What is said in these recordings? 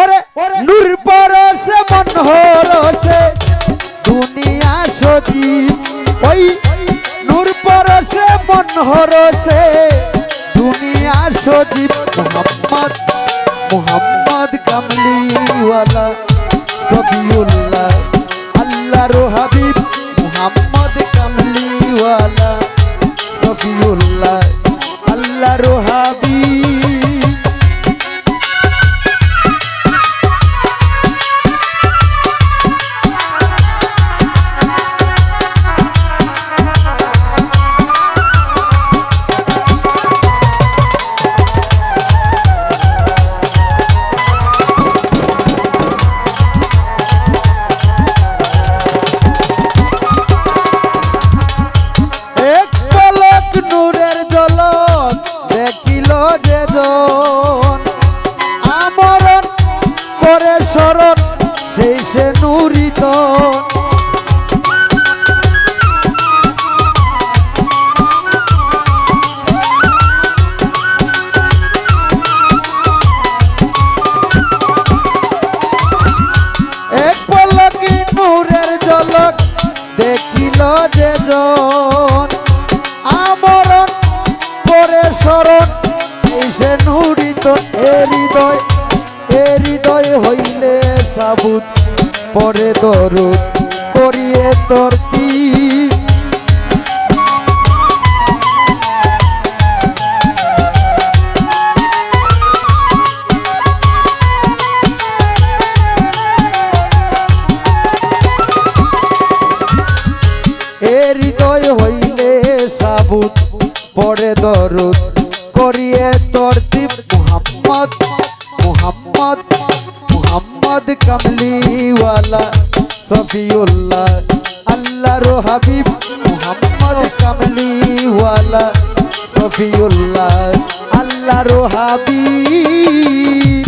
ওরে নূর পরশে মন হরসে দুনিয়া সজীব ওই নূর পরশে মন হরসে দুনিয়া সজীব মোহাম্মদ মোহাম্মদ কামলিওয়ালা সবিউল্লাহ আল্লাহর হাবিব মোহাম্মদ কামলিওয়ালা, সফিউল্লাহ। জন আমরণ করে শরণ, এসে নুরিত হৃদয়, এ হৃদয় হইলে সাবুত, পরে দরুদ করিয়ে তোর মোহাম্মদ মুহাম্মদ মুহাম্মদ মুহাম্মদ কামলিওয়ালা সফিউল্লাহ আল্লাহর হাবিব মুহাম্মদ কামলিওয়ালা সফিউল্লাহ আল্লাহর হাবিব।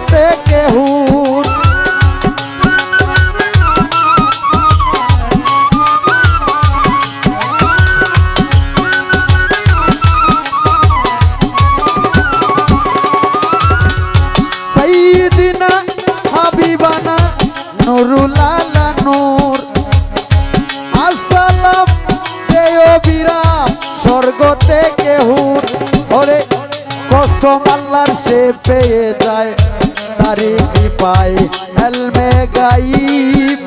স্বর্গ তারি কৃপায় হেলমে গাইব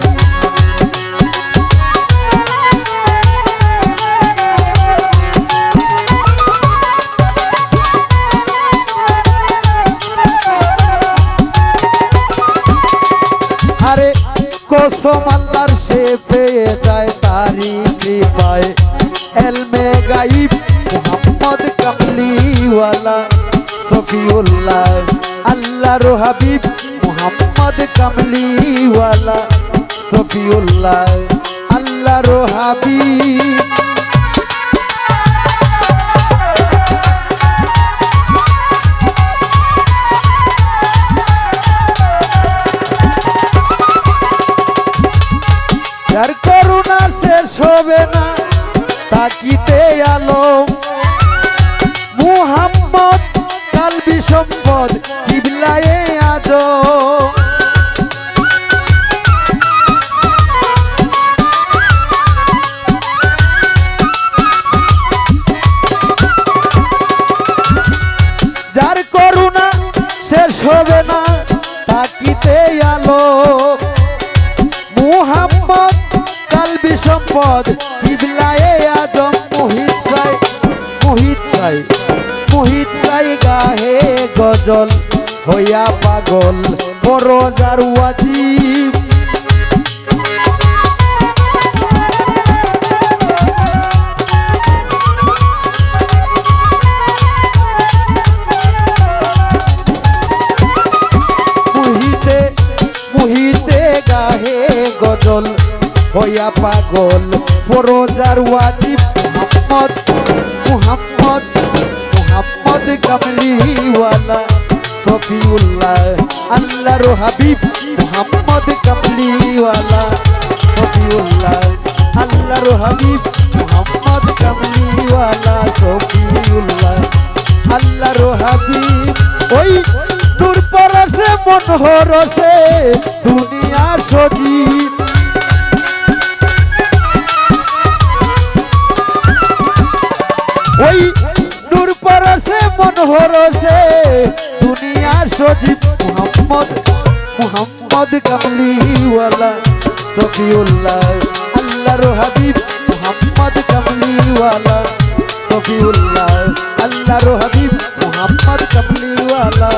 আরে কসম আল্লাহর সে পেয়ে যায় তারি কৃপায় এলমে গাইব মোহাম্মদ কামলিওয়ালা সফিউল্লাহ আল্লাহর হাবিব মোহাম্মদ কামলিওয়ালা সফিউল্লাহ আল্লাহর হাবিব। যার করুণা শেষ হবে না, তাকিতে আলো। মুহাম্মদ, কালবি সম্পদ মোহাম্মদ কিবলায়ে আদম মোহিত সাই মোহিত সাই মোহিত সাই গাহে গজল হইয়া পাগল, ফরজার ওয়াজিব গজল হইয়া পাগল, ফরোজার ওয়াজিব মোহাম্মদ মোহাম্মদ মোহাম্মদ কামলিওয়ালা সফিউল্লাহ আল্লাহর হাবিব, মোহাম্মদ কামলিওয়ালা সফিউল্লাহ আল্লাহর হাবিব, মোহাম্মদ কামলিওয়ালা সফিউল্লাহ আল্লাহর হাবিব। ওই দূর পরশে মন হরসে, দুনিয়া সজীব। সজীব মোহাম্মদ মোহাম্মদ কামলিওয়ালা সফিউল্লাহ আল্লাহর হাবিব মোহাম্মদ কামলিওয়ালা সফিউল্লাহ আল্লাহর হাবিব মোহাম্মদ কামলিওয়ালা।